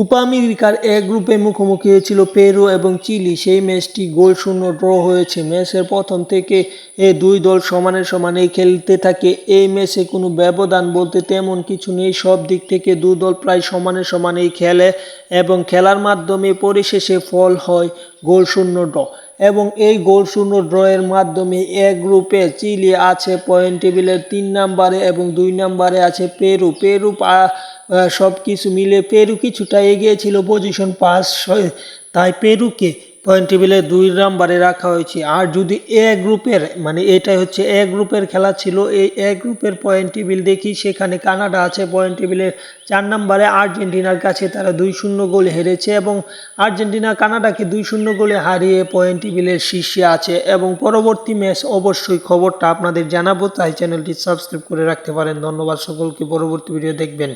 Copa আমেরিকার এ গ্রুপে মুখোমুখি হয়েছিল পেরু এবং চিলি। সেই ম্যাচটি গোল শূন্য, ড্র হয়েছে। ম্যাচের প্রথম থেকে এ দুই দল সমানে সমানে খেলতে থাকে। এই ম্যাচে কোনো ব্যবধান বলতে তেমন কিছু নেই। সব দিক থেকে দু দল প্রায় সমানে সমানেই খেলে এবং খেলার মাধ্যমে পরিশেষে ফল হয়। গোল শূন্য ড্র। এবং এই গোল শূন্য ড্রয়ের মাধ্যমে এ গ্রুপে চিলি আছে পয়েন্ট টেবিলের তিন নাম্বারে এবং দুই নাম্বারে আছে পেরু। পেরু সব কিছু মিলে পেরু কিছুটা এগিয়েছিল পজিশন পাস তাই পেরুকে পয়েন্ট টেবিলে দুই নাম্বারে রাখা হয়েছে। আর যদি এ গ্রুপের মানে এটাই হচ্ছে এ গ্রুপের খেলা ছিল, এই এ গ্রুপের পয়েন্ট টেবিল দেখি, সেখানে কানাডা আছে পয়েন্ট টেবিলের চার নাম্বারে আর্জেন্টিনার কাছে তারা দুই শূন্য গোল হেরেছে এবং আর্জেন্টিনা কানাডাকে দুই শূন্য গোলে হারিয়ে পয়েন্ট টেবিলের শীর্ষে আছে এবং পরবর্তী ম্যাচ অবশ্যই খবরটা আপনাদের জানাব, তাই চ্যানেলটি সাবস্ক্রাইব করে রাখতে পারেন। ধন্যবাদ সকলকে, পরবর্তী ভিডিও দেখবেন।